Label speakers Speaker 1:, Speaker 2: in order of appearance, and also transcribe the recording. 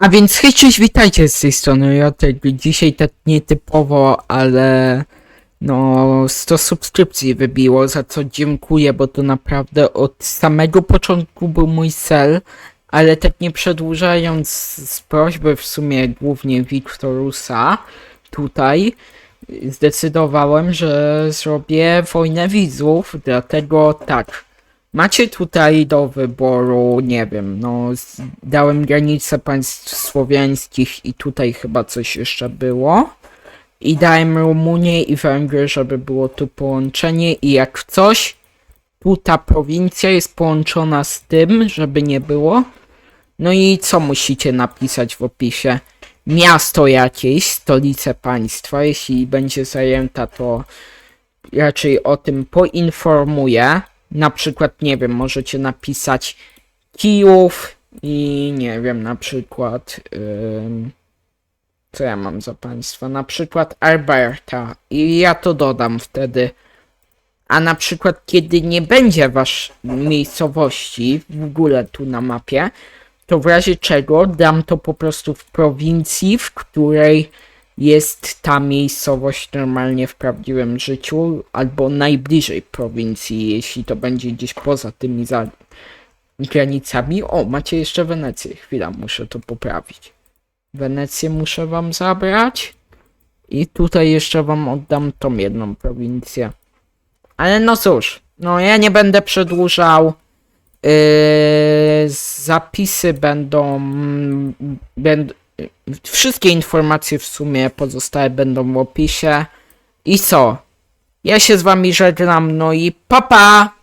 Speaker 1: A więc hej, cześć, witajcie z tej strony Jotek. Dzisiaj tak nietypowo, ale no 100 subskrypcji wybiło, za co dziękuję, bo to naprawdę od samego początku był mój cel, ale tak nie przedłużając z prośby w sumie głównie Wiktorusa tutaj, zdecydowałem, że zrobię wojnę widzów, dlatego tak. Macie tutaj do wyboru, nie wiem, no dałem granice państw słowiańskich i tutaj chyba coś jeszcze było. I dałem Rumunię i Węgry, żeby było tu połączenie i jak coś, tu ta prowincja jest połączona z tym, żeby nie było. No i co musicie napisać w opisie? Miasto jakieś, stolice państwa, jeśli będzie zajęta, to raczej o tym poinformuję. Na przykład, nie wiem, możecie napisać Kijów i nie wiem, na przykład. co ja mam za państwa? Na przykład Alberta. I ja to dodam wtedy. A na przykład, kiedy nie będzie wasz miejscowości w ogóle tu na mapie, to w razie czego dam to po prostu w prowincji, w której jest ta miejscowość normalnie w prawdziwym życiu, albo najbliżej prowincji, jeśli to będzie gdzieś poza tymi za granicami. O, macie jeszcze Wenecję. Chwila, muszę to poprawić. Wenecję muszę wam zabrać. I tutaj jeszcze wam oddam tą jedną prowincję. Ale no cóż, no ja nie będę przedłużał. Yy, zapisy będą. będą wszystkie informacje w sumie pozostałe będą w opisie. I co? Ja się z wami żegnam, no i papa! Pa!